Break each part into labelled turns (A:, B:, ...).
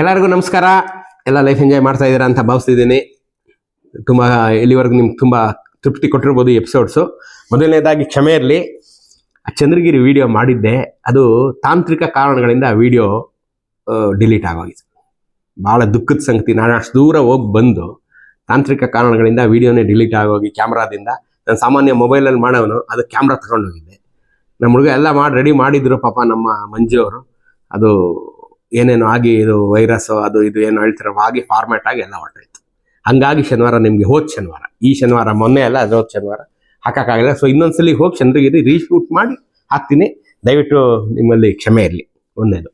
A: ಎಲ್ಲರಿಗೂ ನಮಸ್ಕಾರ. ಎಲ್ಲ ಲೈಫ್ ಎಂಜಾಯ್ ಮಾಡ್ತಾ ಇದ್ದೀರಾ ಅಂತ ಭಾವಿಸ್ತಿದ್ದೀನಿ. ತುಂಬ, ಇಲ್ಲಿವರೆಗೂ ನಿಮ್ಗೆ ತುಂಬ ತೃಪ್ತಿ ಕೊಟ್ಟಿರ್ಬೋದು ಈ ಎಪಿಸೋಡ್ಸು ಮೊದಲನೇದಾಗಿ ಕ್ಷಮೆ ಇರಲಿ. ಚಂದ್ರಗಿರಿ ವಿಡಿಯೋ ಮಾಡಿದ್ದೆ. ಅದು ತಾಂತ್ರಿಕ ಕಾರಣಗಳಿಂದ ವಿಡಿಯೋ ಡಿಲೀಟ್ ಆಗೋಗಿತ್ತು. ಭಾಳ ದುಃಖದ ಸಂಗತಿ. ನಾನು ಅಷ್ಟು ದೂರ ಹೋಗಿ ಬಂದು ತಾಂತ್ರಿಕ ಕಾರಣಗಳಿಂದ ವಿಡಿಯೋನೇ ಡಿಲೀಟ್ ಆಗೋಗಿ ಕ್ಯಾಮ್ರಾದಿಂದ ನಾನು ಸಾಮಾನ್ಯ ಮೊಬೈಲಲ್ಲಿ ಮಾಡೋನು, ಅದು ಕ್ಯಾಮ್ರಾ ತಗೊಂಡೋಗಿದ್ದೆ. ನಮ್ಮ ಹುಡುಗ ಎಲ್ಲ ಮಾಡಿ ರೆಡಿ ಮಾಡಿದ್ರು ಪಾಪ ನಮ್ಮ ಮಂಜು ಅವರು ಅದು ಏನೇನೋ ಆಗಿ ಇದು ವೈರಸ್ ಅದು ಇದು ಏನು ಹೇಳ್ತಿರೋ ಆಗಿ ಫಾರ್ಮ್ಯಾಟ್ ಆಗಿ ಎಲ್ಲ ಹೊರಟಾಯ್ತು. ಹಂಗಾಗಿ ಶನಿವಾರ ನಿಮಗೆ ಹೋದ ಶನಿವಾರ. ಈ ಶನಿವಾರ ಮೊನ್ನೆ ಅಲ್ಲ ಅದು ಹೋದ ಶನಿವಾರ. ಹಾಕೋಕ್ಕಾಗಲ್ಲ. ಸೊ ಇನ್ನೊಂದ್ಸಲಿ ಹೋಗಿ ಚಂದ್ರಗಿರಿ ರೀಶೂಟ್ ಮಾಡಿ ಹಾಕ್ತೀನಿ. ದಯವಿಟ್ಟು ನಿಮ್ಮಲ್ಲಿ ಕ್ಷಮೆ ಇರಲಿ. ಒಂದನೇದು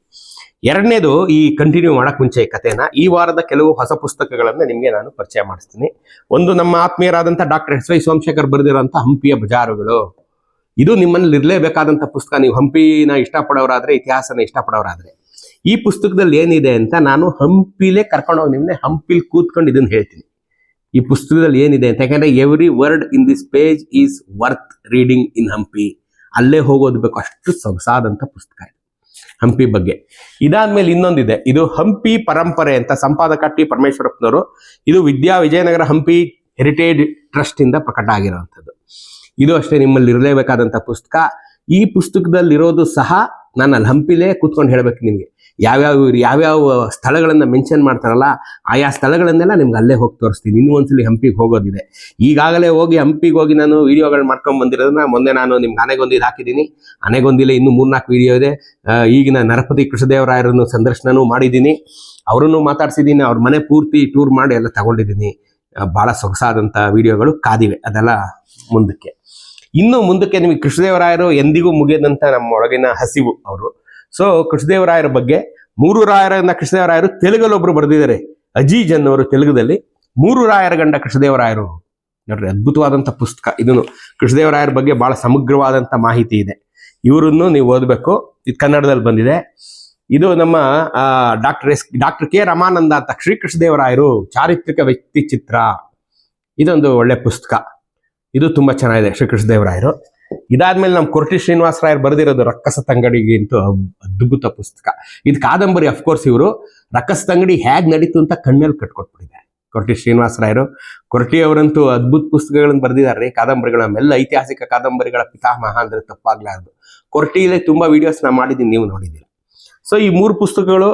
A: ಎರಡನೇದು ಈ ಕಂಟಿನ್ಯೂ ಮಾಡೋಕ್ಕೆ ಮುಂಚೆ ಈ ಕಥೆನ ಈ ವಾರದ ಕೆಲವು ಹೊಸ ಪುಸ್ತಕಗಳನ್ನು ನಿಮಗೆ ನಾನು ಪರಿಚಯ ಮಾಡಿಸ್ತೀನಿ. ಒಂದು ನಮ್ಮ ಆತ್ಮೀಯರಾದಂಥ ಡಾಕ್ಟರ್ ಎಸ್ ವೈ ಸೋಮಶೇಖರ್ ಬರೆದಿರೋಂಥ ಹಂಪಿಯ ಬಜಾರುಗಳು. ಇದು ನಿಮ್ಮಲ್ಲಿ ಇರಲೇಬೇಕಾದಂಥ ಪುಸ್ತಕ. ನೀವು ಹಂಪಿನ ಇಷ್ಟಪಡೋರಾದರೆ, ಇತಿಹಾಸನ ಇಷ್ಟಪಡೋರಾದ್ರೆ. ಈ ಪುಸ್ತಕದಲ್ಲಿ ಏನಿದೆ ಅಂತ ನಾನು ಹಂಪಿಲೇ ಕರ್ಕೊಂಡೋಗಿ ನಿಮ್ಮನ್ನೇ ಹಂಪಿಲಿ ಕೂತ್ಕೊಂಡು ಇದನ್ನ ಹೇಳ್ತೀನಿ. ಈ ಪುಸ್ತಕದಲ್ಲಿ ಏನಿದೆ ಅಂತ, ಯಾಕಂದ್ರೆ every word in this page is worth reading in Hampi ಅಲ್ಲೇ ಹೋಗೋದ್ಬೇಕು ಅಷ್ಟು ಸೊಗಸಾದಂಥ ಪುಸ್ತಕ ಇದು. ಹಂಪಿ ಬಗ್ಗೆ. ಇದಾದ್ಮೇಲೆ ಇನ್ನೊಂದಿದೆ, ಇದು ಹಂಪಿ ಪರಂಪರೆ ಅಂತ ಸಂಪಾದಕ ಟಿ ಪರಮೇಶ್ವರಪ್ಪನವರು, ಇದು ವಿದ್ಯಾ ವಿಜಯನಗರ ಹಂಪಿ ಹೆರಿಟೇಜ್ ಟ್ರಸ್ಟ್ ಇಂದ ಪ್ರಕಟ ಆಗಿರುವಂಥದ್ದು. ಇದು ಅಷ್ಟೇ ನಿಮ್ಮಲ್ಲಿ ಇರಲೇಬೇಕಾದಂಥ ಪುಸ್ತಕ. ಈ ಪುಸ್ತಕದಲ್ಲಿರೋದು ಸಹ ನಾನು ಅಲ್ಲಿ ಹಂಪಿಲೇ ಕೂತ್ಕೊಂಡು ಹೇಳ್ಬೇಕು ನಿಮಗೆ. ಯಾವ್ಯಾವ ಯಾವ್ಯಾವ ಸ್ಥಳಗಳನ್ನು ಮೆನ್ಷನ್ ಮಾಡ್ತಾರಲ್ಲ, ಆಯಾ ಸ್ಥಳಗಳನ್ನೆಲ್ಲ ನಿಮ್ಗೆ ಅಲ್ಲೇ ಹೋಗಿ ತೋರಿಸ್ತೀನಿ. ಇನ್ನೂ ಒಂದ್ಸಲಿ ಹಂಪಿಗೆ ಹೋಗೋದಿದೆ. ಈಗಾಗಲೇ ಹೋಗಿ ಹಂಪಿಗೆ ಹೋಗಿ ನಾನು ವೀಡಿಯೋಗಳು ಮಾಡ್ಕೊಂಡು ಬಂದಿರೋದನ್ನ ಮೊನ್ನೆ ನಾನು ನಿಮ್ಗೆ ಆನೆಗೊಂದಿದ್ದು ಹಾಕಿದ್ದೀನಿ. ಆನೆಗೊಂದಿಲೆ ಇನ್ನೂ ಮೂರ್ನಾಲ್ಕು ವಿಡಿಯೋ ಇದೆ. ಈಗಿನ ನರಪತಿ ಕೃಷ್ಣದೇವರಾಯರನ್ನು ಸಂದರ್ಶನನೂ ಮಾಡಿದ್ದೀನಿ. ಅವರನ್ನು ಮಾತಾಡ್ಸಿದ್ದೀನಿ. ಅವ್ರ ಮನೆ ಪೂರ್ತಿ ಟೂರ್ ಮಾಡಿ ಎಲ್ಲ ತಗೊಂಡಿದ್ದೀನಿ. ಭಾಳ ಸೊಗಸಾದಂಥ ವಿಡಿಯೋಗಳು, ಕಾದಿವೆ. ಅದೆಲ್ಲ ಮುಂದಕ್ಕೆ. ಇನ್ನು ಮುಂದಕ್ಕೆ ನಿಮಗೆ ಕೃಷ್ಣದೇವರಾಯರು ಎಂದಿಗೂ ಮುಗಿಯದಂತ ನಮ್ಮ ಒಳಗಿನ ಹಸಿವು ಅವರು. ಸೊ ಕೃಷ್ಣದೇವರಾಯರ ಬಗ್ಗೆ ಮೂರು ರಾಯರನ್ನ ಕೃಷ್ಣದೇವರಾಯರು ತೆಲುಗಲ್ಲಿ ಒಬ್ರು ಬರೆದಿದ್ದಾರೆ. ಅಜೀಜ್ ಅನ್ನೋರು ತೆಲುಗದಲ್ಲಿ ಮೂರು ರಾಯರ ಗಂಡ ಕೃಷ್ಣದೇವರಾಯರು. ನೋಡ್ರಿ ಅದ್ಭುತವಾದಂಥ ಪುಸ್ತಕ ಇದನ್ನು. ಕೃಷ್ಣದೇವರಾಯರ ಬಗ್ಗೆ ಬಹಳ ಸಮಗ್ರವಾದಂಥ ಮಾಹಿತಿ ಇದೆ. ಇವರನ್ನು ನೀವು ಓದಬೇಕು. ಇದು ಕನ್ನಡದಲ್ಲಿ ಬಂದಿದೆ. ಇದು ನಮ್ಮ doctor S, doctor K Ramananda ಅಂತ ಶ್ರೀಕೃಷ್ಣದೇವರಾಯರು ಚಾರಿತ್ರಿಕ ವ್ಯಕ್ತಿ ಚಿತ್ರ. ಇದೊಂದು ಒಳ್ಳೆ ಪುಸ್ತಕ. ಇದು ತುಂಬಾ ಚೆನ್ನಾಗಿದೆ ಶ್ರೀಕೃಷ್ಣದೇವರಾಯರು. ಇದಾದ್ಮೇಲೆ ನಮ್ಮ ಕೊರಟಿ ಶ್ರೀನಿವಾಸ ರಾಯರು ಬರೆದಿರೋದು ರಕ್ಕಸ ತಂಗಡಿಗೆ ಅಂತೂ ಅದ್ಭುತ ಪುಸ್ತಕ. ಇದು ಕಾದಂಬರಿ ಅಫ್ಕೋರ್ಸ್ ಇವರು. ರಕ್ಕಸ ತಂಗಡಿ ಹೇಗ್ ನಡೀತು ಅಂತ ಕಣ್ಣಲ್ಲಿ ಕಟ್ಕೊಟ್ಬಿಟ್ಟಿದ್ದಾರೆ ಕೊರಟಿ ಶ್ರೀನಿವಾಸ ರಾಯರು ಕೊರಟಿ ಅವರಂತೂ ಅದ್ಭುತ ಪುಸ್ತಕಗಳನ್ನು ಬರೆದಿದ್ದಾರೆ ಕಾದಂಬರಿಗಳ. ಎಲ್ಲ ಐತಿಹಾಸಿಕ ಕಾದಂಬರಿಗಳ ಪಿತಾಮಹ ಅಂದ್ರೆ ತಪ್ಪಾಗ್ಲಾರ್ದು. ಕೊರಟಿಯಲ್ಲೇ ತುಂಬಾ ವಿಡಿಯೋಸ್ ನಾ ಮಾಡಿದ್ದೀನಿ, ನೀವು ನೋಡಿದ್ದೀರ. ಸೊ ಈ ಮೂರು ಪುಸ್ತಕಗಳು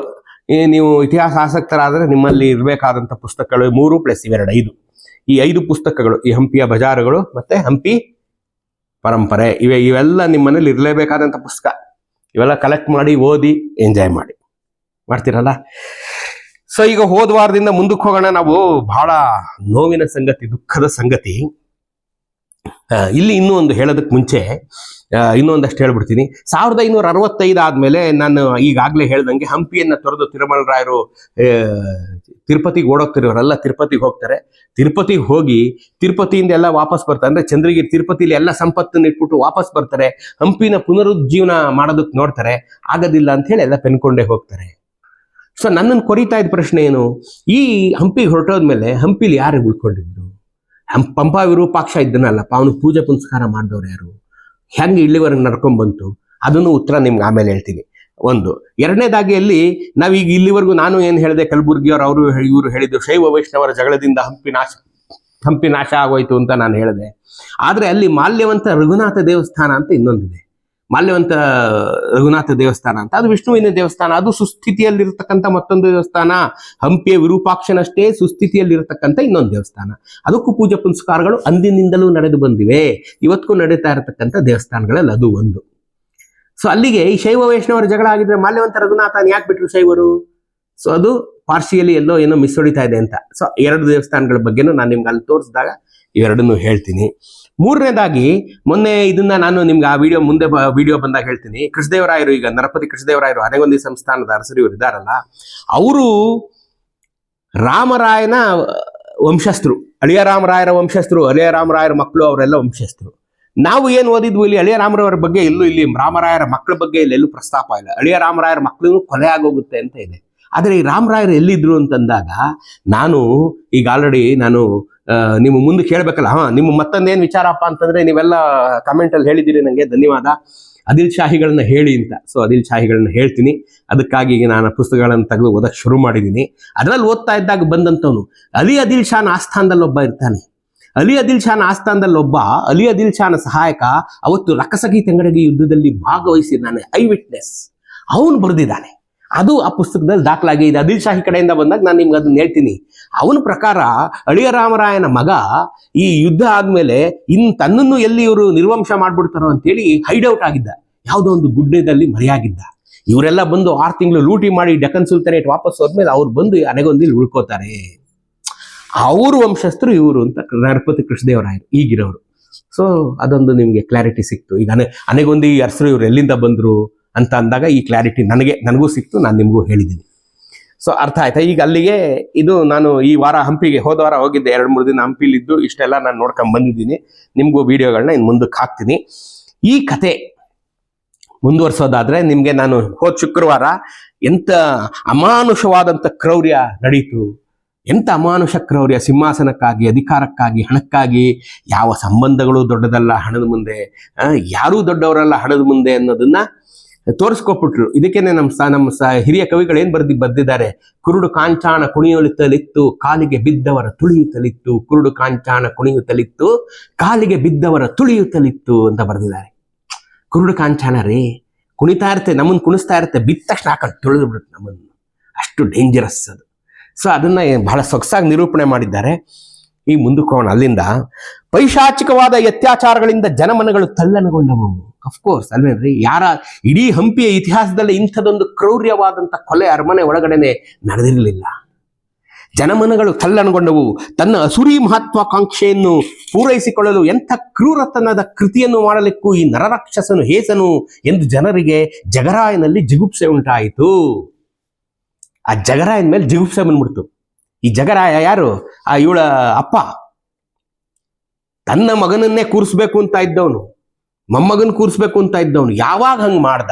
A: ನೀವು ಇತಿಹಾಸ ಆಸಕ್ತರಾದರೆ ನಿಮ್ಮಲ್ಲಿ ಇರಬೇಕಾದಂಥ ಪುಸ್ತಕಗಳು, ಮೂರು ಪ್ಲಸ್ ಇವೆರಡು ಐದು ಈ ಐದು ಪುಸ್ತಕಗಳು, ಈ ಹಂಪಿಯ ಬಜಾರುಗಳು ಮತ್ತೆ ಹಂಪಿ ಪರಂಪರೆ, ಇವೆ ಇವೆಲ್ಲ ನಿಮ್ಮನೇಲಿ ಇರಲೇಬೇಕಾದಂಥ ಪುಸ್ತಕ. ಇವೆಲ್ಲ ಕಲೆಕ್ಟ್ ಮಾಡಿ, ಓದಿ ಎಂಜಾಯ್ ಮಾಡಿ. ಮಾಡ್ತೀರಲ್ಲ? ಸೊ ಈಗ ಹೋದ ವಾರದಿಂದ ಮುಂದಕ್ಕೆ ಹೋಗೋಣ. ನಾವು ಬಹಳ ನೋವಿನ ಸಂಗತಿ, ದುಃಖದ ಸಂಗತಿ. ಇಲ್ಲಿ ಇನ್ನೂ ಒಂದು ಹೇಳೋದಕ್ಕೆ ಮುಂಚೆ ಇನ್ನೊಂದಷ್ಟು ಹೇಳ್ಬಿಡ್ತೀನಿ. ಸಾವಿರದ ಐನೂರ ಅರವತ್ತೈದು ಆದ್ಮೇಲೆ ನಾನು ಈಗಾಗಲೇ ಹೇಳ್ದಂಗೆ ಹಂಪಿಯನ್ನ ತೊರೆದು ತಿರುಮಲರಾಯರು ತಿರುಪತಿಗೆ ಓಡೋಗ್ತಿರೋರೆಲ್ಲ, ತಿರುಪತಿಗೆ ಹೋಗ್ತಾರೆ. ತಿರುಪತಿಗೆ ಹೋಗಿ ತಿರುಪತಿಯಿಂದ ಎಲ್ಲ ವಾಪಸ್ ಬರ್ತಾರೆ. ಅಂದರೆ ಚಂದ್ರಗಿರಿ ತಿರುಪತಿಲಿ ಎಲ್ಲ ಸಂಪತ್ತನ್ನು ಇಟ್ಬಿಟ್ಟು ವಾಪಸ್ ಬರ್ತಾರೆ. ಹಂಪಿನ ಪುನರುಜ್ಜೀವನ ಮಾಡೋದಕ್ಕೆ ನೋಡ್ತಾರೆ. ಆಗೋದಿಲ್ಲ ಅಂತ ಹೇಳಿ ಎಲ್ಲ ಪೆನ್ಕೊಂಡೇ ಹೋಗ್ತಾರೆ. ಸೊ ನನ್ನನ್ನು ಕೊರಿತಾ ಇದ್ದ ಪ್ರಶ್ನೆ ಏನು? ಈ ಹಂಪಿಗೆ ಹೊರಟೋದ್ಮೇಲೆ ಹಂಪಿಲಿ ಯಾರು ಉಳ್ಕೊಂಡಿದ್ರು? ಹಂ, ಪಂಪ ವಿರೂಪಾಕ್ಷ ಇದ್ದನಲ್ಲಪ್ಪ. ಅವನು ಪೂಜೆ ಪುನಸ್ಕಾರ ಮಾಡಿದವ್ರು ಯಾರು? ಹೆಂಗೆ ಇಲ್ಲಿವರೆಗೆ ನಡ್ಕೊಂಡ್ ಬಂತು ಅದನ್ನು ಉತ್ತರ ನಿಮ್ಗೆ ಆಮೇಲೆ ಹೇಳ್ತೀನಿ. ಒಂದು ಎರಡನೇದಾಗಿ ಅಲ್ಲಿ ನಾವೀಗ ಇಲ್ಲಿವರೆಗೂ ನಾನು ಏನು ಹೇಳಿದೆ, ಕಲಬುರ್ಗಿಯವರು, ಅವರು ಇವರು ಹೇಳಿದ್ದು ಶೈವ ವೈಷ್ಣವರ ಜಗಳದಿಂದ ಹಂಪಿ ನಾಶ ಹಂಪಿ ನಾಶ ಆಗೋಯ್ತು ಅಂತ ನಾನು ಹೇಳಿದೆ. ಆದ್ರೆ ಅಲ್ಲಿ ಮಾಲ್ಯವಂತ ರಘುನಾಥ ದೇವಸ್ಥಾನ ಅಂತ ಇನ್ನೊಂದಿದೆ. ಮಾಲ್ಯವಂತ ರಘುನಾಥ ದೇವಸ್ಥಾನ ಅಂತ, ಅದು ವಿಷ್ಣುವಿನ ದೇವಸ್ಥಾನ, ಅದು ಸುಸ್ಥಿತಿಯಲ್ಲಿರತಕ್ಕಂಥ ಮತ್ತೊಂದು ದೇವಸ್ಥಾನ. ಹಂಪಿಯ ವಿರೂಪಾಕ್ಷನಷ್ಟೇ ಸುಸ್ಥಿತಿಯಲ್ಲಿರತಕ್ಕಂಥ ಇನ್ನೊಂದು ದೇವಸ್ಥಾನ. ಅದಕ್ಕೂ ಪೂಜೆ ಪುನಸ್ಕಾರಗಳು ಅಂದಿನಿಂದಲೂ ನಡೆದು ಬಂದಿವೆ. ಇವತ್ತಿಗೂ ನಡೀತಾ ಇರತಕ್ಕಂಥ ದೇವಸ್ಥಾನಗಳಲ್ಲಿ ಅದು ಒಂದು. ಸೊ ಅಲ್ಲಿಗೆ ಈ ಶೈವ ವೈಷ್ಣವರ ಜಗಳ ಆಗಿದ್ರೆ ಮಾಲ್ಯವಂತ ರಘುನಾಥನ್ ಯಾಕೆ ಬಿಟ್ರು ಶೈವರು? ಸೊ ಅದು ಪಾರ್ಶಿಯಲಿ ಎಲ್ಲೋ ಏನೋ ಮಿಸ್ ಹೊಡಿತಾ ಇದೆ ಅಂತ. ಸೊ ಎರಡು ದೇವಸ್ಥಾನಗಳ ಬಗ್ಗೆನೂ ನಾನು ನಿಮ್ಗೆ ಅಲ್ಲಿ ತೋರಿಸಿದಾಗ ಇವೆರಡನ್ನೂ ಹೇಳ್ತೀನಿ. ಮೂರನೇದಾಗಿ, ಮೊನ್ನೆ ಇದನ್ನ ನಾನು ನಿಮ್ಗೆ ಆ ವಿಡಿಯೋ ಮುಂದೆ ವಿಡಿಯೋ ಬಂದಾಗ ಹೇಳ್ತೀನಿ. ಕೃಷ್ಣದೇವರಾಯರು, ಈಗ ನರಪತಿ ಕೃಷ್ಣದೇವರಾಯರು ಅನೆಗೊಂದಿ ಸಂಸ್ಥಾನದ ಅರಸರು ಇವರು ಇದ್ದಾರಲ್ಲ ಅವರು ರಾಮರಾಯನ ವಂಶಸ್ಥರು, ಅಳಿಯ ರಾಮರಾಯರ ವಂಶಸ್ಥರು, ಅಳಿಯ ರಾಮರಾಯರ ಮಕ್ಕಳು, ಅವರೆಲ್ಲ ವಂಶಸ್ಥರು. ನಾವು ಏನು ಓದಿದ್ವು ಇಲ್ಲಿ? ಅಳಿಯ ರಾಮರವರ ಬಗ್ಗೆ ಎಲ್ಲೂ ಇಲ್ಲಿ ರಾಮರಾಯರ ಮಕ್ಕಳ ಬಗ್ಗೆ ಇಲ್ಲಿ ಎಲ್ಲೂ ಪ್ರಸ್ತಾಪ ಇಲ್ಲ. ಅಳಿಯ ರಾಮರಾಯರ ಮಕ್ಕಳು ಕೊಲೆ ಆಗೋಗುತ್ತೆ ಅಂತ ಇದೆ. ಆದರೆ ಈ ರಾಮರಾಯರು ಎಲ್ಲಿದ್ರು ಅಂತಂದಾಗ, ನಾನು ಈಗ ಆಲ್ರೆಡಿ ನಾನು ನಿಮ್ಮ ಮುಂದೆ ಕೇಳಬೇಕಲ್ಲ, ಹಾ, ನಿಮ್ಮ ಮತ್ತೊಂದೇನು ವಿಚಾರಪ್ಪ ಅಂತಂದ್ರೆ ನೀವೆಲ್ಲ ಕಮೆಂಟ್ ಅಲ್ಲಿ ಹೇಳಿದ್ದೀರಿ ನನಗೆ ಧನ್ಯವಾದ. ಅದಿಲ್ ಶಾಹಿಗಳನ್ನ ಹೇಳಿ ಅಂತ. ಸೊ ಅದಿಲ್ ಶಾಹಿಗಳನ್ನ ಹೇಳ್ತೀನಿ. ಅದಕ್ಕಾಗಿ ಈಗ ನಾನು ಪುಸ್ತಕಗಳನ್ನು ತೆಗೆದು ಓದಕ್ಕೆ ಶುರು ಮಾಡಿದ್ದೀನಿ. ಅದರಲ್ಲಿ ಓದ್ತಾ ಇದ್ದಾಗ ಬಂದಂಥವನು, ಅಲಿ ಅದಿಲ್ ಶಾನ್ ಆಸ್ಥಾನದಲ್ಲಿ ಒಬ್ಬ ಇರ್ತಾನೆ. ಅಲಿ ಅದಿಲ್ ಶಾನ್ ಆಸ್ಥಾನದಲ್ಲಿ ಒಬ್ಬ ಅಲಿ ಅದಿಲ್ ಶಾನ್ ಸಹಾಯಕ, ಅವತ್ತು ರಕಸಗಿ ತೆಂಗಡಗಿ ಯುದ್ಧದಲ್ಲಿ ಭಾಗವಹಿಸಿದ್ದಾನೆ, ಐ ವಿಟ್ನೆಸ್. ಅವನು ಬರೆದಿದ್ದಾನೆ. ಅದು ಆ ಪುಸ್ತಕದಲ್ಲಿ ದಾಖಲಾಗಿ ಇದೆ. ಅದಿಲ್ ಶಾಹಿ ಕಡೆಯಿಂದ ಬಂದಾಗ ನಾನು ನಿಮ್ಗೆ ಅದನ್ನ ಹೇಳ್ತೀನಿ. ಅವನ ಪ್ರಕಾರ ಅಳಿಯ ರಾಮರಾಯನ ಮಗ ಈ ಯುದ್ಧ ಆದ್ಮೇಲೆ ಇನ್ ತನ್ನನ್ನು ಎಲ್ಲಿ ಇವರು ನಿರ್ವಂಶ ಮಾಡ್ಬಿಡ್ತಾರೋ ಅಂತೇಳಿ ಹೈಡೌಟ್ ಆಗಿದ್ದ. ಯಾವುದೋ ಒಂದು ಗುಡ್ಡದಲ್ಲಿ ಮರೆಯಾಗಿದ್ದ. ಇವರೆಲ್ಲ ಬಂದು ಆರು ತಿಂಗಳು ಲೂಟಿ ಮಾಡಿ ಡೆಕ್ಕನ್ ಸುಲ್ತಾನೇಟ್ ವಾಪಸ್ ಹೋದ್ಮೇಲೆ ಅವ್ರು ಬಂದು ಅನೆಗೊಂದಿಲ್ಲಿ ಉಳ್ಕೋತಾರೆ. ಅವ್ರ ವಂಶಸ್ಥರು ಇವರು ಅಂತ ನರಪತಿ ಕೃಷ್ಣದೇವರಾಯರು ಈಗಿರೋರು. ಸೊ ಅದೊಂದು ನಿಮಗೆ ಕ್ಲಾರಿಟಿ ಸಿಕ್ತು. ಈಗ ಅನೆ ಅನೆಗೊಂದಿ ಅರಸರು ಇವ್ರು ಎಲ್ಲಿಂದ ಬಂದರು? ಅಂತ ಅಂದಾಗ ಈ ಕ್ಲಾರಿಟಿ ನನಗೆ, ನನಗೂ ಸಿಕ್ತು, ನಾನು ನಿಮಗೂ ಹೇಳಿದ್ದೀನಿ. ಸೊ ಅರ್ಥ ಆಯ್ತಾ? ಈಗ ಅಲ್ಲಿಗೆ ಇದು ನಾನು ಈ ವಾರ ಹಂಪಿಗೆ, ಹೋದ ವಾರ ಹೋಗಿದ್ದೆ, ಎರಡು, ಮೂರು ದಿನ ಹಂಪಿಲಿದ್ದು, ಇಷ್ಟೆಲ್ಲ ನಾನು ನೋಡ್ಕೊಂಡು ಬಂದಿದ್ದೀನಿ. ನಿಮಗೂ ವಿಡಿಯೋಗಳನ್ನ ಇನ್ನು ಮುಂದಕ್ಕೆ ಹಾಕ್ತೀನಿ. ಈ ಕತೆ ಮುಂದುವರ್ಸೋದಾದ್ರೆ ನಿಮಗೆ ನಾನು ಹೋದ ಶುಕ್ರವಾರ ಎಂಥ ಅಮಾನುಷವಾದಂಥ ಕ್ರೌರ್ಯ ನಡೀತು. ಎಂಥ ಅಮಾನುಷ ಕ್ರೌರ್ಯ? ಸಿಂಹಾಸನಕ್ಕಾಗಿ, ಅಧಿಕಾರಕ್ಕಾಗಿ, ಹಣಕ್ಕಾಗಿ? ಯಾವ ಸಂಬಂಧಗಳು ದೊಡ್ಡದಲ್ಲ ಹಣದ ಮುಂದೆ? ಯಾರೂ ದೊಡ್ಡವರಲ್ಲ ಹಣದ ಮುಂದೆ ಅನ್ನೋದನ್ನ ತೋರಿಸ್ಕೊಟ್ಬಿಟ್ರು. ಇದಕ್ಕೇನೆ ನಮ್ಮ ಸ ನಮ್ಮ ಸ, ಹಿರಿಯ ಕವಿಗಳು ಏನ್ ಬರ್ದಿ, ಬರ್ದಿದ್ದಾರೆ? ಕುರುಡು ಕಾಂಚಾಣ ಕುಣಿಯುತ್ತಲಿತ್ತು ಕಾಲಿಗೆ ಬಿದ್ದವರ ತುಳಿಯುತ್ತಲಿತ್ತು. ಕುರುಡು ಕಾಂಚಾಣ ಕುಣಿಯುತ್ತಲಿತ್ತು, ಕಾಲಿಗೆ ಬಿದ್ದವರ ತುಳಿಯುತ್ತಲಿತ್ತು ಅಂತ ಬರ್ದಿದ್ದಾರೆ. ಕುರುಡು ಕಾಂಚಾಣ ರೀ, ಕುಣಿತಾ ಇರುತ್ತೆ ನಮ್ಮನ್ನು ಕುಣಿಸ್ತಾ ಇರುತ್ತೆ ಬಿದ್ದ ತಕ್ಷಣ ಹಾಕೊಂಡು ತುಳಿದು ಬಿಡುತ್ತೆ ನಮ್ಮನ್ನು. ಅಷ್ಟು ಡೇಂಜರಸ್ ಅದು. ಸೊ ಅದನ್ನ ಬಹಳ ಸೊಗಸಾಗಿ ನಿರೂಪಣೆ ಮಾಡಿದ್ದಾರೆ. ಈ ಮುಂದಕ್ಕೆ ಅಲ್ಲಿಂದ ಪೈಶಾಚಿಕವಾದ ಅತ್ಯಾಚಾರಗಳಿಂದ ಜನಮನಗಳು ತಲ್ಲಣಗೊಂಡವು ಅಫ್ಕೋರ್ಸ್ ಅಲ್ವೇನ್ರಿ ಯಾರ ಇಡೀ ಹಂಪಿಯ ಇತಿಹಾಸದಲ್ಲಿ ಇಂಥದೊಂದು ಕ್ರೌರ್ಯವಾದಂಥ ಕೊಲೆ ಅರಮನೆ ಒಳಗಡೆನೆ ನಡೆದಿರಲಿಲ್ಲ. ಜನಮನಗಳು ತಲ್ಲಣಗೊಂಡವು. ತನ್ನ ಅಸುರಿ ಮಹತ್ವಾಕಾಂಕ್ಷೆಯನ್ನು ಪೂರೈಸಿಕೊಳ್ಳಲು ಎಂಥ ಕ್ರೂರತನದ ಕೃತಿಯನ್ನು ಮಾಡಲಿಕ್ಕೂ ಈ ನರರಾಕ್ಷಸನು ಹೇಸನು ಎಂದು ಜನರಿಗೆ ಜಗರಾಯನಲ್ಲಿ ಜಿಗುಪ್ಸೆ ಉಂಟಾಯಿತು. ಆ ಜಗರಾಯನ ಮೇಲೆ ಜಿಗುಪ್ಸೆ ಬಂದ್ಬಿಡ್ತು. ಈ ಜಗರಾಯ ಯಾರು? ಆ ಇವಳ ಅಪ್ಪ. ತನ್ನ ಮಗನನ್ನೇ ಕೂರಿಸ್ಬೇಕು ಅಂತ ಇದ್ದವನು. ಮೊಮ್ಮಗನ್ ಕೂರಿಸ್ಬೇಕು ಅಂತ ಇದ್ದವನು ಯಾವಾಗ ಹಂಗ್ ಮಾಡ್ದ?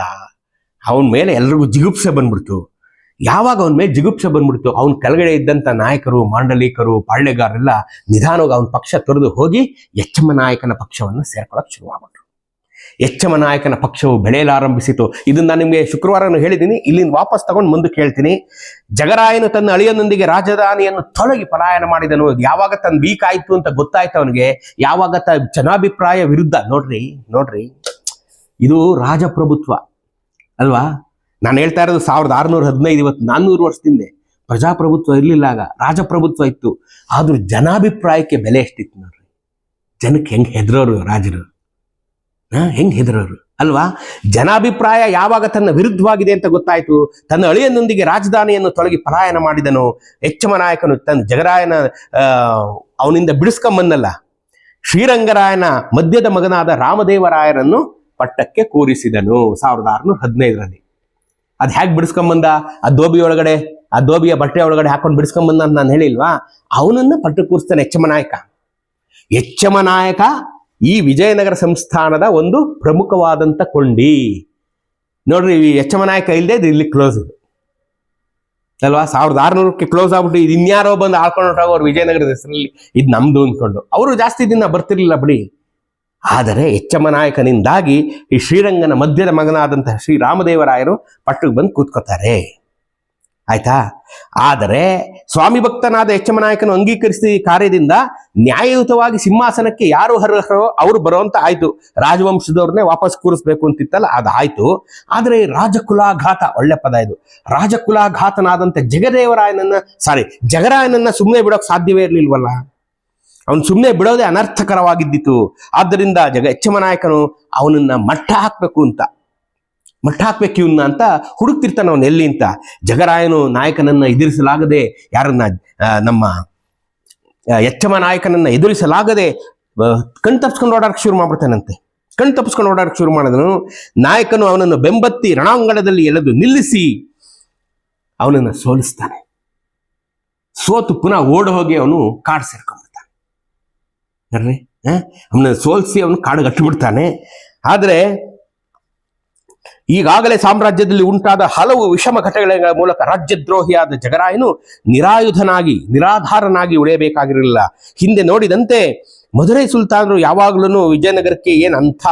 A: ಅವನ ಮೇಲೆ ಎಲ್ರಿಗೂ ಜಿಗುಪ್ಸೆ ಬಂದ್ಬಿಡ್ತು. ಯಾವಾಗ ಅವನ ಮೇಲೆ ಜಿಗುಪ್ಸೆ ಬಂದ್ಬಿಡ್ತು? ಅವನ ಕೆಳಗಡೆ ಇದ್ದಂಥ ನಾಯಕರು, ಮಾಂಡಲಿಕರು, ಪಾಳ್ಯಗಾರರೆಲ್ಲ ನಿಧಾನವಾಗಿ ಅವನ ಪಕ್ಷ ತೊರೆದು ಹೋಗಿ ಎಚ್ಚಮ್ಮ ನಾಯಕನ ಪಕ್ಷವನ್ನು ಸೇರ್ಕೊಳಕ್ ಶುರುವಾಗ್ಬಿಟ್ರು ಎಚ್ಚಮ ನಾಯಕನ ಪಕ್ಷವು ಬೆಳೆಯಲಾರಂಭಿಸಿತು. ಇದನ್ನು ನಾನು ನಿಮಗೆ ಶುಕ್ರವಾರ ಹೇಳಿದ್ದೀನಿ ಇಲ್ಲಿಂದ ವಾಪಸ್ ತಗೊಂಡು ಮುಂದಕ್ಕೆ ಹೇಳ್ತೀನಿ ಜಗರಾಯನು ತನ್ನ ಅಳಿಯನೊಂದಿಗೆ ರಾಜಧಾನಿಯನ್ನು ತೊಲಗಿ ಪಲಾಯನ ಮಾಡಿದನು. ಯಾವಾಗ ತನ್ನ ವೀಕ್ ಆಯ್ತು ಅಂತ ಗೊತ್ತಾಯ್ತು ಅವನಿಗೆ. ಯಾವಾಗ ತ ಜನಾಭಿಪ್ರಾಯ ವಿರುದ್ಧ. ನೋಡ್ರಿ ನೋಡ್ರಿ. ಇದು ರಾಜಪ್ರಭುತ್ವ. ಅಲ್ವಾ? ನಾನು ಹೇಳ್ತಾ ಇರೋದು ಸಾವಿರದ ಆರುನೂರ ಹದಿನೈದು, ಇವತ್ತು ನಾನ್ನೂರು ವರ್ಷದಿಂದ. ಪ್ರಜಾಪ್ರಭುತ್ವ ಇರಲಿಲ್ಲ ಆಗ. ರಾಜಪ್ರಭುತ್ವ ಇತ್ತು. ಆದ್ರೂ ಜನಾಭಿಪ್ರಾಯಕ್ಕೆ ಬೆಲೆ ಎಷ್ಟಿತ್ತು ನೋಡ್ರಿ. ಜನಕ್ಕೆ ಹೆಂಗೆ ಹೆದರೋರು ರಾಜರು? ಹೆಂಗ್ ಹೆದರೋರು? ಅಲ್ವಾ? ಜನಾಭಿಪ್ರಾಯ ಯಾವಾಗ ತನ್ನ ವಿರುದ್ಧವಾಗಿದೆ ಅಂತ ಗೊತ್ತಾಯ್ತು. ತನ್ನ ಅಳಿಯನೊಂದಿಗೆ ರಾಜಧಾನಿಯನ್ನು ತೊಲಗಿ ಪಲಾಯನ ಮಾಡಿದನು. ನಾಯಕನು ತನ್ನ ಜಗರಾಯನ ಅವನಿಂದ ಬಿಡಿಸ್ಕೊಂಬಂದಲ್ಲ. ಶ್ರೀರಂಗರಾಯನ ಮಧ್ಯದ ಮಗನಾದ ರಾಮದೇವರಾಯರನ್ನು ಪಟ್ಟಕ್ಕೆ ಕೂರಿಸಿದನು ಸಾವಿರದ ಆರುನೂರ ಹದಿನೈದರಲ್ಲಿ. ಅದ್ ಹೇಗೆ ಬಿಡಿಸ್ಕೊಂಬಂದ? ಆ ದೋಬಿ ಆ ದೋಬಿಯ ಬಟ್ಟೆ ಒಳಗಡೆ ಹಾಕೊಂಡು ಬಿಡಿಸ್ಕೊಂಬಂದ ಅಂತ ನಾನು ಹೇಳಿಲ್ವಾ? ಅವನನ್ನು ಪಟ್ಟಕ್ಕೆ ಕೂರಿಸ್ತಾನೆ ಎಚ್ಚಮ ನಾಯಕ. ಎಚ್ಚಮ ನಾಯಕ ಈ ವಿಜಯನಗರ ಸಂಸ್ಥಾನದ ಒಂದು ಪ್ರಮುಖವಾದಂಥ ಕೊಂಡಿ ನೋಡ್ರಿ, ಈ ಎಚ್ಚಮ ನಾಯಕ ಇಲ್ಲದೆ ಇಲ್ಲಿ ಕ್ಲೋಸ್ ಇದು. ಅಲ್ವಾ? ಸಾವಿರದ ಆರುನೂರಕ್ಕೆ ಕ್ಲೋಸ್ ಆಗ್ಬಿಟ್ಟು ಇದು ಇನ್ಯಾರೋ ಬಂದು ಆಳ್ಕೊಂಡು ಹೊರಟೋಗೋರು ವಿಜಯನಗರದ ಹೆಸರಲ್ಲಿ ಇದು ನಮ್ದು ಅಂದ್ಕೊಂಡು ಅವರು ಜಾಸ್ತಿ ದಿನ ಬರ್ತಿರ್ಲಿಲ್ಲ ಬಿಡಿ. ಆದರೆ ಎಚ್ಚಮ ನಾಯಕನಿಂದಾಗಿ ಈ ಶ್ರೀರಂಗನ ಮಧ್ಯದ ಮಗನಾದಂತಹ ಶ್ರೀರಾಮದೇವರಾಯರು ಪಟ್ಟಕ್ಕೆ ಬಂದು ಕೂತ್ಕೋತಾರೆ. ಆಯ್ತಾ? ಆದರೆ ಸ್ವಾಮಿ ಭಕ್ತನಾದ ಎಚ್ಚಮ ನಾಯಕನು ಅಂಗೀಕರಿಸಿದ ಕಾರ್ಯದಿಂದ ನ್ಯಾಯಯುತವಾಗಿ ಸಿಂಹಾಸನಕ್ಕೆ ಯಾರು ಅರ್ಹರೋ ಅವರು ಬರುವಂತ ಆಯ್ತು. ರಾಜವಂಶದವ್ರನ್ನೇ ವಾಪಸ್ ಕೂರಿಸ್ಬೇಕು ಅಂತಿತ್ತಲ್ಲ, ಅದಾಯ್ತು. ಆದರೆ ರಾಜಕುಲಾಘಾತ, ಒಳ್ಳೆ ಪದ ಇದು. ರಾಜಕುಲಾಘಾತನಾದಂಥ ಜಗದೇವರಾಯನನ್ನ ಸಾರಿ ಜಗರಾಯನನ್ನ ಸುಮ್ಮನೆ ಬಿಡೋಕ್ ಸಾಧ್ಯವೇ ಇರಲಿಲ್ವಲ್ಲ? ಅವನು ಸುಮ್ಮನೆ ಬಿಡೋದೇ ಅನರ್ಥಕರವಾಗಿದ್ದಿತು. ಆದ್ದರಿಂದ ಜಗ ಎಚ್ಚಮ ನಾಯಕನು ಅವನನ್ನ ಮಟ್ಟ ಹಾಕ್ಬೇಕು ಅಂತ. ಮಟ್ಟ ಹಾಕ್ಬೇಕು ಇವನ್ನ ಅಂತ ಹುಡುಕ್ತಿರ್ತಾನೆ ಅವನು ಎಲ್ಲಿ ಅಂತ. ಜಗರಾಯನು ನಾಯಕನನ್ನ ಎದುರಿಸಲಾಗದೆ ಯಾರನ್ನ ನಮ್ಮ ಎಚ್ಚಮ ನಾಯಕನನ್ನ ಎದುರಿಸಲಾಗದೆ ಕಣ್ ತಪ್ಸ್ಕೊಂಡು ಓಡಾಡಕ್ಕೆ ಶುರು ಮಾಡ್ಬಿಡ್ತಾನಂತೆ. ಕಣ್ ತಪ್ಪಿಸ್ಕೊಂಡು ಓಡಾಡಕ್ಕೆ ಶುರು ಮಾಡಿದನು. ನಾಯಕನು ಅವನನ್ನು ಬೆಂಬತ್ತಿ ರಣಾಂಗಣದಲ್ಲಿ ಎಳೆದು ನಿಲ್ಲಿಸಿ ಅವನನ್ನು ಸೋಲಿಸ್ತಾನೆ. ಸೋತು ಪುನಃ ಓಡ ಹೋಗಿ ಅವನು ಕಾಡು ಸೇರ್ಕೊಂಡ್ಬಿಡ್ತಾನೆ. ನೋಡ್ರಿ ಅವನ ಸೋಲಿಸಿ ಅವನು ಕಾಡು ಬಿಡ್ತಾನೆ ಆದರೆ ಈಗಾಗಲೇ ಸಾಮ್ರಾಜ್ಯದಲ್ಲಿ ಉಂಟಾದ ಹಲವು ವಿಷಮ ಘಟನೆಗಳ ಮೂಲಕ ರಾಜ್ಯದ್ರೋಹಿಯಾದ ಜಗರಾಯನು ನಿರಾಯುಧನಾಗಿ, ನಿರಾಧಾರನಾಗಿ ಉಳಿಯಬೇಕಾಗಿರಲಿಲ್ಲ. ಹಿಂದೆ ನೋಡಿದಂತೆ ಮಧುರೈ ಸುಲ್ತಾನರು ಯಾವಾಗಲೂ ವಿಜಯನಗರಕ್ಕೆ ಏನು ಅಂಥ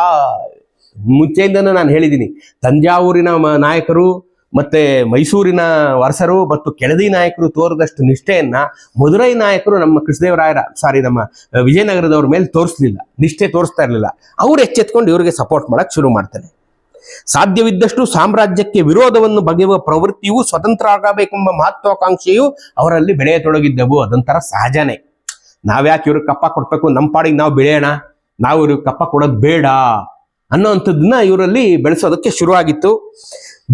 A: ಮುಂಚೆಯಿಂದನೂ ನಾನು ಹೇಳಿದ್ದೀನಿ. ತಂಜಾವೂರಿನ ನಾಯಕರು ಮತ್ತೆ ಮೈಸೂರಿನ ವರಸರು ಮತ್ತು ಕೆಳದಿ ನಾಯಕರು ತೋರದಷ್ಟು ನಿಷ್ಠೆಯನ್ನ ಮಧುರೈ ನಾಯಕರು ನಮ್ಮ ಕೃಷ್ಣದೇವರಾಯರ, ಸಾರಿ ನಮ್ಮ ವಿಜಯನಗರದವ್ರ ಮೇಲೆ ತೋರಿಸ್ಲಿಲ್ಲ. ನಿಷ್ಠೆ ತೋರಿಸ್ತಾ ಇರಲಿಲ್ಲ. ಅವ್ರು ಎಚ್ಚೆತ್ಕೊಂಡು ಇವರಿಗೆ ಸಪೋರ್ಟ್ ಮಾಡಕ್ ಶುರು ಮಾಡ್ತಾರೆ. ಸಾಧ್ಯವಿದ್ದಷ್ಟು ಸಾಮ್ರಾಜ್ಯಕ್ಕೆ ವಿರೋಧವನ್ನು ಬಗೆಯುವ ಪ್ರವೃತ್ತಿಯು ಸ್ವತಂತ್ರ ಆಗಬೇಕೆಂಬ ಮಹತ್ವಾಕಾಂಕ್ಷೆಯು ಅವರಲ್ಲಿ ಬೆಳೆಯತೊಡಗಿದ್ದವು. ಅದೊಂಥರ ಸಹಜನೆ. ನಾವ್ಯಾಕೆ ಇವ್ರಿಗೆ ಕಪ್ಪ ಕೊಡ್ಬೇಕು? ನಮ್ಮ ಪಾಡಿಗೆ ನಾವು ಬೆಳೆಯೋಣ. ನಾವು ಇವ್ರಿಗೆ ಕಪ್ಪ ಕೊಡೋದು ಬೇಡ ಅನ್ನೋಂಥದ್ದನ್ನ ಇವರಲ್ಲಿ ಬೆಳೆಸೋದಕ್ಕೆ ಶುರುವಾಗಿತ್ತು.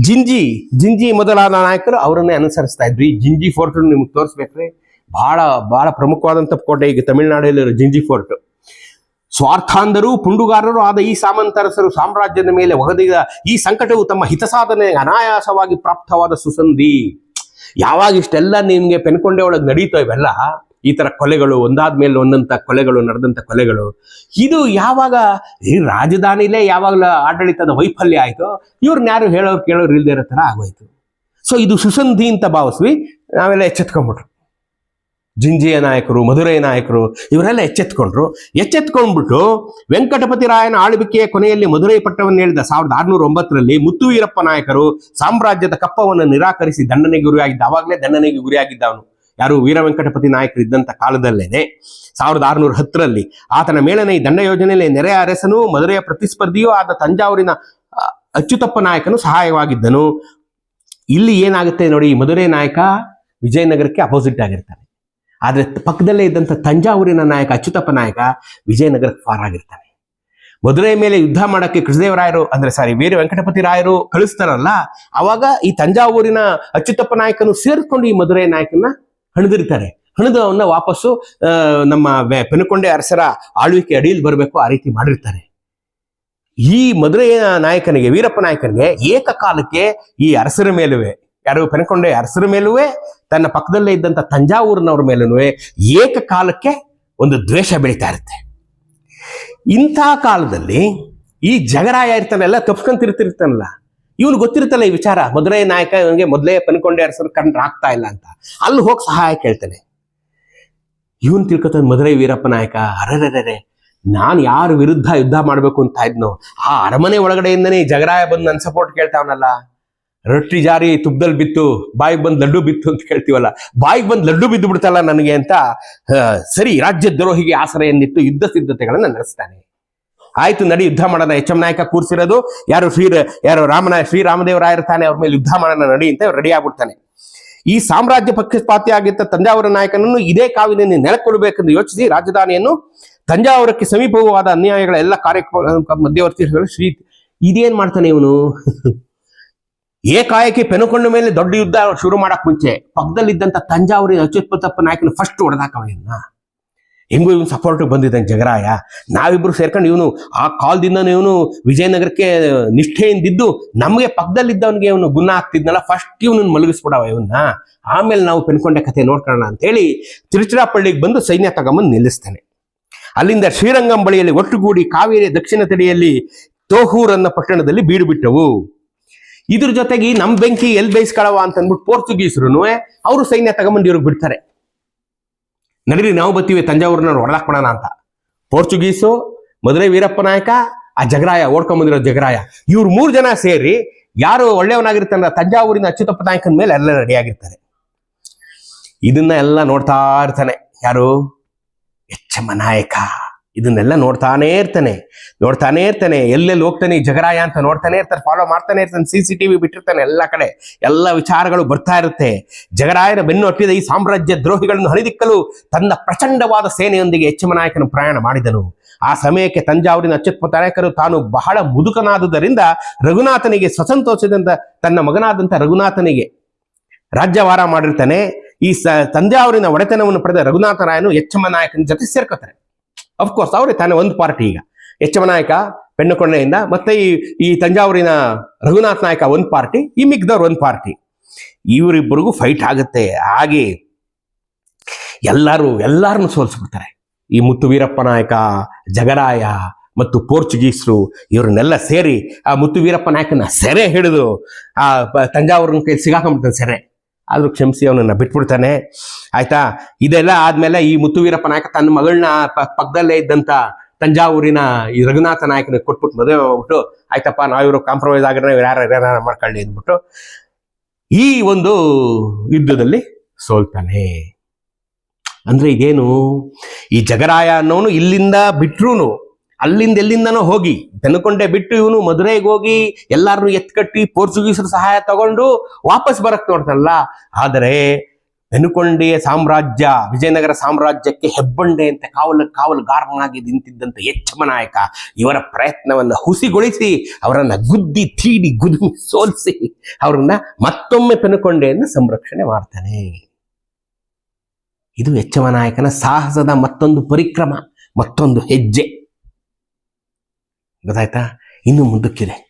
A: ಜಿಂಜಿ ಜಿಂಜಿ ಮೊದಲಾದ ನಾಯಕರು ಅವರನ್ನೇ ಅನುಸರಿಸ್ತಾ ಇದ್ರು. ಈ ಜಿಂಜಿ ಫೋರ್ಟ್ ನಿಮ್ಗೆ ತೋರಿಸ್ಬೇಕ್ರೆ. ಬಹಳ ಬಹಳ ಪ್ರಮುಖವಾದಂಥ ಕೋಟೆ ಈಗ ತಮಿಳುನಾಡಲ್ಲಿರೋ ಜಿಂಜಿ ಫೋರ್ಟ್. ಸ್ವಾರ್ಥಾಂಧರು, ಪುಂಡುಗಾರರು ಆದ ಈ ಸಾಮಂತರಸರು ಸಾಮ್ರಾಜ್ಯದ ಮೇಲೆ ಒಗದಿದ ಈ ಸಂಕಟವು ತಮ್ಮ ಹಿತಸಾಧನೆ ಅನಾಯಾಸವಾಗಿ ಪ್ರಾಪ್ತವಾದ ಸುಸಂಧಿ. ಯಾವಾಗ ಇಷ್ಟೆಲ್ಲ ನಿಮ್ಗೆ ಪೆನ್ಕೊಂಡೆ ಒಳಗೆ ನಡೀತೋ ಇವೆಲ್ಲ, ಈ ತರ ಕೊಲೆಗಳು, ಒಂದಾದ ಮೇಲೆ ಒಂದಂತ ಕೊಲೆಗಳು, ನಡೆದಂತ ಕೊಲೆಗಳು, ಇದು ಯಾವಾಗ ಈ ರಾಜಧಾನಿಲೇ ಯಾವಾಗಲೂ ಆಡಳಿತದ ವೈಫಲ್ಯ ಆಯ್ತೋ ಇವ್ರನ್ನ ಯಾರು ಹೇಳೋರು ಕೇಳೋರು ಇಲ್ದೇ ಇರೋ ಥರ ಆಗೋಯ್ತು. ಸೊ ಇದು ಸುಸಂಧಿ ಅಂತ ಭಾವಿಸ್ವಿ, ನಾವೆಲ್ಲ ಎಚ್ಚೆತ್ಕೊಂಡ್ಬಿಟ್ರು ಜಿಂಜಿಯ ನಾಯಕರು ಮಧುರೈ ನಾಯಕರು ಇವರೆಲ್ಲ ಎಚ್ಚೆತ್ಕೊಂಡ್ರು. ಎಚ್ಚೆತ್ಕೊಂಡ್ಬಿಟ್ಟು ವೆಂಕಟಪತಿ ರಾಯನ ಆಳ್ವಿಕೆಯ ಕೊನೆಯಲ್ಲಿ ಮಧುರೈ ಪಟ್ಟವನ್ನು ಹೇಳಿದ ಸಾವಿರದ ಆರುನೂರ ಒಂಬತ್ತರಲ್ಲಿ ಮುತ್ತುವೀರಪ್ಪ ನಾಯಕರು ಸಾಮ್ರಾಜ್ಯದ ಕಪ್ಪವನ್ನು ನಿರಾಕರಿಸಿ ದಂಡನೆಗೆ ಗುರಿಯಾಗಿದ್ದ ಅವಾಗಲೇ ದಂಡನೆಗೆ ಗುರಿಯಾಗಿದ್ದ ಅವನು. ಯಾರು ವೀರ ವೆಂಕಟಪತಿ ನಾಯಕರು ಇದ್ದಂತ ಕಾಲದಲ್ಲೇನೆ. ಸಾವಿರದ ಆರುನೂರ ಹತ್ತರಲ್ಲಿ ಆತನ ಮೇಲನೆ ಈ ದಂಡ ಯೋಜನೆಯಲ್ಲಿ ನೆರೆಯ ಅರಸನು ಮಧುರೆಯ ಪ್ರತಿಸ್ಪರ್ಧಿಯೂ ಆದ ತಂಜಾವೂರಿನ ಅಚ್ಚುತಪ್ಪ ನಾಯಕನು ಸಹಾಯವಾಗಿದ್ದನು. ಇಲ್ಲಿ ಏನಾಗುತ್ತೆ ನೋಡಿ ಮಧುರೆ ನಾಯಕ ವಿಜಯನಗರಕ್ಕೆ ಅಪೋಸಿಟ್ ಆಗಿರ್ತಾನೆ. ಆದ್ರೆ ಪಕ್ಕದಲ್ಲೇ ಇದ್ದಂಥ ತಂಜಾವೂರಿನ ನಾಯಕ ಅಚ್ಯುತಪ್ಪ ನಾಯಕ ವಿಜಯನಗರಕ್ಕೆ ಫಾರ್ ಆಗಿರ್ತಾನೆ. ಮಧುರೆ ಮೇಲೆ ಯುದ್ಧ ಮಾಡಕ್ಕೆ ಕೃಷ್ಣದೇವರಾಯರು ಅಂದ್ರೆ ಸಾರಿ ವೀರ ವೆಂಕಟಪತಿ ರಾಯರು ಕಳಿಸ್ತಾರಲ್ಲ, ಅವಾಗ ಈ ತಂಜಾವೂರಿನ ಅಚ್ಯುತಪ್ಪ ನಾಯಕನು ಸೇರಿಕೊಂಡು ಈ ಮಧುರೈ ನಾಯಕನ ಹಣದಿರ್ತಾರೆ. ಹಣಿದು ಅವನ್ನ ವಾಪಸ್ಸು ನಮ್ಮ ಪೆನಕೊಂಡೆ ಅರಸರ ಆಳ್ವಿಕೆ ಅಡಿಯಲ್ಲಿ ಬರಬೇಕು, ಆ ರೀತಿ ಮಾಡಿರ್ತಾರೆ. ಈ ಮಧುರೆಯ ನಾಯಕನಿಗೆ, ವೀರಪ್ಪ ನಾಯಕನಿಗೆ ಏಕಕಾಲಕ್ಕೆ ಈ ಅರಸರ ಮೇಲುವೆ, ಯಾರು? ಪೆನಕೊಂಡೆ ಅರಸರ ಮೇಲುವೆ ತನ್ನ ಪಕ್ಕದಲ್ಲೇ ಇದ್ದಂಥ ತಂಜಾವೂರಿನವ್ರ ಮೇಲೂ ಏಕಕಾಲಕ್ಕೆ ಒಂದು ದ್ವೇಷ ಬೆಳೀತಾ ಇರುತ್ತೆ. ಇಂಥ ಕಾಲದಲ್ಲಿ ಈ ಜಗರಾಯ ಇರ್ತಾನಲ್ಲ ತಪ್ಸ್ಕೊಂತಿರ್ತಿರ್ತಾನಲ್ಲ ಇವನು ಗೊತ್ತಿರ್ತಲ್ಲ ಈ ವಿಚಾರ ಮೊದಲೇ ನಾಯಕ ಇವನಿಗೆ ಮೊದಲೇ ಪನ್ಕೊಂಡೆ ಅರಸರು ಕಂಡ್ರೆ ಆಗ್ತಾ ಇಲ್ಲ ಅಂತ. ಅಲ್ಲಿ ಹೋಗಿ ಸಹಾಯ ಕೇಳ್ತಾನೆ. ಇವನ್ ತಿಳ್ಕೊತಾನೆ, ಮಧುರೈ ವೀರಪ್ಪ ನಾಯಕ ಅರೆರೆರೆ ನಾನು ಯಾರ ವಿರುದ್ಧ ಯುದ್ಧ ಮಾಡಬೇಕು ಅಂತ ಇದ್ನೋ, ಆ ಅರಮನೆ ಒಳಗಡೆಯಿಂದನೇ ಜಗರಾಯ ಬಂದು ನನ್ನ ಸಪೋರ್ಟ್ ಕೇಳ್ತಾವನಲ್ಲ ರೊಟ್ಟಿ ಜಾರಿ ತುಪ್ಪದಲ್ಲಿ ಬಿತ್ತು, ಬಾಯಿಗೆ ಬಂದು ಲಡ್ಡು ಬಿತ್ತು ಅಂತ ಕೇಳ್ತೀವಲ್ಲ ಬಾಯಿಗೆ ಬಂದು ಲಡ್ಡು ಬಿದ್ದು ಬಿಡ್ತಲ್ಲ ನನಗೆ ಅಂತ ಸರಿ, ರಾಜ್ಯ ದ್ರೋಹಿಗೆ ಆಸರೆ ಎಂದಿಟ್ಟು ಯುದ್ಧ ಸಿದ್ಧತೆಗಳನ್ನು ನಡೆಸ್ತಾನೆ. ಆಯ್ತು, ನಡಿ ಯುದ್ಧ ಮಾಡೋಣ, ಎಚ್ ಎಂ ನಾಯಕ ಕೂರಿಸಿರೋದು, ಯಾರು ಶ್ರೀ ಯಾರು ರಾಮನ ಶ್ರೀರಾಮದೇವರಾಯ ಇರ್ತಾನೆ, ಅವ್ರ ಮೇಲೆ ಯುದ್ಧ ಮಾಡೋಣ, ನಡಿ ಅಂತ ರೆಡಿ ಆಗ್ಬಿಡ್ತಾನೆ. ಈ ಸಾಮ್ರಾಜ್ಯ ಪಕ್ಷಪಾತಿ ಆಗಿದ್ದ ತಂಜಾವೂರ ನಾಯಕನನ್ನು ಇದೇ ಕಾವಿನಲ್ಲಿ ನೆಲೆಕೊಡಬೇಕೆಂದು ಯೋಚಿಸಿ ರಾಜಧಾನಿಯನ್ನು ತಂಜಾವೂರಕ್ಕೆ ಸಮೀಪವಾದ ಅನ್ಯಾಯಗಳ ಎಲ್ಲ ಕಾರ್ಯಕ್ರಮ ಮಧ್ಯವರ್ತಿಗಳು ಶ್ರೀ, ಇದೇನ್ ಮಾಡ್ತಾನೆ ಇವನು? ಏಕಾಏಕಿ ಪೆನುಕೊಂಡ ಮೇಲೆ ದೊಡ್ಡ ಯುದ್ಧ ಶುರು ಮಾಡಕ್ ಮುಂಚೆ ಪಕ್ಕದಲ್ಲಿದ್ದಂತ ತಂಜಾವೂರಿನ ಅಚ್ಯುತ್ಪತಪ್ಪ ನಾಯಕನ ಫಸ್ಟ್ ಹೊಡೆದಾಕವ ಇವನ್ನ ಹೆಂಗೂ ಇವನು ಸಪೋರ್ಟ್ ಬಂದಿದ್ದಾನೆ ಜಗರಾಯ. ನಾವಿಬ್ರು ಸೇರ್ಕೊಂಡು ಇವನು ಆ ಕಾಲದಿಂದ ಇವನು ವಿಜಯನಗರಕ್ಕೆ ನಿಷ್ಠೆಯಿಂದಿದ್ದು ನಮಗೆ ಪಕ್ಕದಲ್ಲಿದ್ದವನಿಗೆ ಇವನು ಗುಣ ಆಗ್ತಿದ್ನಲ್ಲ ಫಸ್ಟ್ ಇವನನ್ನ ಮಲಗಿಸ್ಬಿಡವ ಇವನ್ನ. ಆಮೇಲೆ ನಾವು ಪೆನ್ಕೊಂಡೆ ಕಥೆ ನೋಡ್ಕೊಳ್ಳೋಣ ಅಂತೇಳಿ ತಿರುಚಿರಾಪಳ್ಳಿಗೆ ಬಂದು ಸೈನ್ಯ ತಗೊಂಬಂದು ನಿಲ್ಲಿಸ್ತಾನೆ. ಅಲ್ಲಿಂದ ಶ್ರೀರಂಗಂ ಬಳಿಯಲ್ಲಿ ಒಟ್ಟುಗೂಡಿ ಕಾವೇರಿ ದಕ್ಷಿಣ ತಡಿಯಲ್ಲಿ ತೋಹೂರನ್ನ ಪಟ್ಟಣದಲ್ಲಿ ಬೀಡು ಬಿಟ್ಟವು. ಇದ್ರ ಜೊತೆಗೆ ನಮ್ ಬೆಂಕಿ ಎಲ್ ಬೇಯಿಸ್ಕೊಳವ ಅಂತ ಅಂದ್ಬಿಟ್ಟು ಪೋರ್ಚುಗೀಸರು ಅವರು ಸೈನ್ಯ ತಗೊಂಬಂದು ಇವ್ರಿಗೆ ಬಿಡ್ತಾರೆ. ನಡೀರಿ, ನಾವು ಬತ್ತೀವಿ ತಂಜಾವೂರ್ನ ಹೊಡೆದಾಕ್ಬಿಡೋಣ ಅಂತ. ಪೋರ್ಚುಗೀಸು ಮದುವೆ ವೀರಪ್ಪ ನಾಯಕ, ಆ ಜಗರಾಯ, ಓಡ್ಕೊಂಬಂದಿರೋ ಜಗರಾಯ, ಇವ್ರು ಮೂರು ಜನ ಸೇರಿ ಯಾರು ಒಳ್ಳೆಯವನಾಗಿರ್ತಾನೆ ತಂಜಾವೂರಿನ ಅಚ್ಯುತಪ್ಪ ನಾಯಕನ ಮೇಲೆ ಎಲ್ಲ ರೆಡಿ ಆಗಿರ್ತಾರೆ ಇದನ್ನ ಎಲ್ಲ ನೋಡ್ತಾ ಇರ್ತಾನೆ. ಯಾರು? ಎಚ್ಚಮ್ಮ ನಾಯಕ. ಇದನ್ನೆಲ್ಲ ನೋಡ್ತಾನೆ ಇರ್ತಾನೆ ನೋಡ್ತಾನೆ ಇರ್ತಾನೆ. ಎಲ್ಲೆಲ್ಲಿ ಹೋಗ್ತಾನೆ ಜಗರಾಯ ಅಂತ ನೋಡ್ತಾನೆ ಇರ್ತಾನೆ ಫಾಲೋ ಮಾಡ್ತಾನೆ ಇರ್ತಾನೆ ಸಿ ಸಿ ಟಿವಿ ಬಿಟ್ಟಿರ್ತಾನೆ ಎಲ್ಲ ಕಡೆ. ಎಲ್ಲ ವಿಚಾರಗಳು ಬರ್ತಾ ಇರುತ್ತೆ. ಜಗರಾಯನ ಬೆನ್ನು ಹಟ್ಟಿದ ಈ ಸಾಮ್ರಾಜ್ಯ ದ್ರೋಹಿಗಳನ್ನು ಹಣಿದಿಕ್ಕಲು ತನ್ನ ಪ್ರಚಂಡವಾದ ಸೇನೆಯೊಂದಿಗೆ ನಾಯಕನು ಪ್ರಯಾಣ ಮಾಡಿದನು. ಆ ಸಮಯಕ್ಕೆ ತಂಜಾವೂರಿನ ಅಚ್ಯುತ್ಪತ ನಾಯಕರು ತಾನು ಬಹಳ ಮುದುಕನಾದುದರಿಂದ ರಘುನಾಥನಿಗೆ ಸ್ವಸಂತೋಷದಿಂದ ತನ್ನ ಮಗನಾದಂಥ ರಘುನಾಥನಿಗೆ ರಾಜ್ಯವಾರ ಮಾಡಿರ್ತಾನೆ. ಈ ಸ, ತಂಜಾವೂರಿನ ಒಡೆತನವನ್ನು ಪಡೆದ ರಘುನಾಥ ರಾಯನು ನಾಯಕನ ಜೊತೆ ಸೇರ್ಕೋತಾರೆ. ಅಫ್ಕೋರ್ಸ್ ಅವರೇ ತಾನೇ ಒಂದು ಪಾರ್ಟಿ ಈಗ. ಎಚ್ಚಮ್ಮ ನಾಯಕ ಪೆಣ್ಣುಕೊಂಡೆಯಿಂದ ಮತ್ತೆ ಈ ಈ ತಂಜಾವೂರಿನ ರಘುನಾಥ್ ನಾಯಕ ಒಂದು ಪಾರ್ಟಿ ಈ ಮಿಗ್ದವ್ರು ಒಂದು ಪಾರ್ಟಿ ಇವರಿಬ್ಬರಿಗೂ ಫೈಟ್ ಆಗುತ್ತೆ. ಹಾಗೆ ಎಲ್ಲರೂ, ಎಲ್ಲರನ್ನು ಸೋಲಿಸ್ಬಿಡ್ತಾರೆ. ಈ ಮುತ್ತು ವೀರಪ್ಪ ನಾಯಕ, ಜಗರಾಯ ಮತ್ತು ಪೋರ್ಚುಗೀಸರು ಇವ್ರನ್ನೆಲ್ಲ ಸೇರಿ ಆ ಮುತ್ತು ವೀರಪ್ಪ ನಾಯಕನ ಸೆರೆ ಹಿಡಿದು ಆ ತಂಜಾವೂರಿನ ಕೈ ಸಿಗಾಕೊಂಡ್ಬಿಡ್ತಾನೆ ಸೆರೆ. ಆದ್ರೂ ಕ್ಷಮಿಸಿ, ಅವನನ್ನ ಬಿಟ್ಬಿಡ್ತಾನೆ. ಆಯ್ತಾ? ಇದೆಲ್ಲ ಆದ್ಮೇಲೆ ಈ ಮುತ್ತು ವೀರಪ್ಪ ನಾಯಕ ತನ್ನ ಮಗಳನ್ನ ಪಕ್ಕದಲ್ಲೇ ಇದ್ದಂತ ತಂಜಾವೂರಿನ ಈ ರಘುನಾಥ ನಾಯಕನಿಗೆ ಕೊಟ್ಬಿಟ್ಟು ಮದುವೆ ಹೋಗ್ಬಿಟ್ಟು ಆಯ್ತಪ್ಪ, ನಾವಿವರು ಕಾಂಪ್ರಮೈಸ್ ಆಗಿದ್ರೆ ಯಾರು ಯಾರು ಮಾಡ್ಕೊಳ್ಳಿ ಅಂದ್ಬಿಟ್ಟು ಈ ಒಂದು ಯುದ್ಧದಲ್ಲಿ ಸೋಲ್ತಾನೆ. ಅಂದ್ರೆ ಇದೇನು? ಈ ಜಗರಾಯ ಅನ್ನೋನು ಇಲ್ಲಿಂದ ಬಿಟ್ರುನು ಅಲ್ಲಿಂದ ಎಲ್ಲಿಂದನೋ ಹೋಗಿ ಬೆನಕೊಂಡೆ ಬಿಟ್ಟು ಇವನು ಮದುರೈಗೆ ಹೋಗಿ ಎಲ್ಲಾರನ್ನು ಎತ್ಕಟ್ಟಿ ಪೋರ್ಚುಗೀಸರ ಸಹಾಯ ತಗೊಂಡು ವಾಪಸ್ ಬರಕ್ ನೋಡ್ತಾನಲ್ಲ. ಆದರೆ ಬೆನುಕೊಂಡೆಯ ಸಾಮ್ರಾಜ್ಯ, ವಿಜಯನಗರ ಸಾಮ್ರಾಜ್ಯಕ್ಕೆ ಹೆಬ್ಬಂಡೆ ಅಂತ ಕಾವಲು ಕಾವಲುಗಾರನಾಗಿ ನಿಂತಿದ್ದಂತ ಯಚ್ಚಮ ನಾಯಕ ಇವರ ಪ್ರಯತ್ನವನ್ನ ಹುಸಿಗೊಳಿಸಿ ಅವರನ್ನ ಗುದ್ದಿ, ತೀಡಿ ಗುದುಮಿ ಸೋಲಿಸಿ ಅವರನ್ನ ಮತ್ತೊಮ್ಮೆ ಪೆನುಕೊಂಡೆಯನ್ನು ಸಂರಕ್ಷಣೆ ಮಾಡ್ತಾನೆ. ಇದು ಯಚ್ಚಮ ನಾಯಕನ ಸಾಹಸದ ಮತ್ತೊಂದು ಪರಿಕ್ರಮ, ಮತ್ತೊಂದು ಹೆಜ್ಜೆ. ಗೊತ್ತಾಯ್ತಾ? ಇನ್ನು ಮುಂದಕ್ಕಿದೆ.